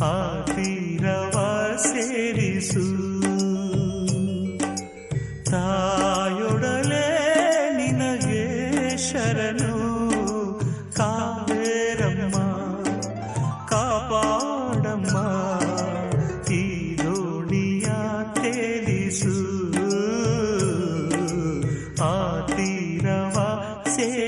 ಆ ತೀರವ ಸೇರಿಸು ತಾಯೊಡಲೆ ನಿನಗೆ ಶರಣು ಕಾವೇರಮ್ಮ ಕಾಪಾಡಮ್ಮ ಈ ದೋಣಿಯ ತೇಲಿಸು ಆ ತೀರವ ಸೇ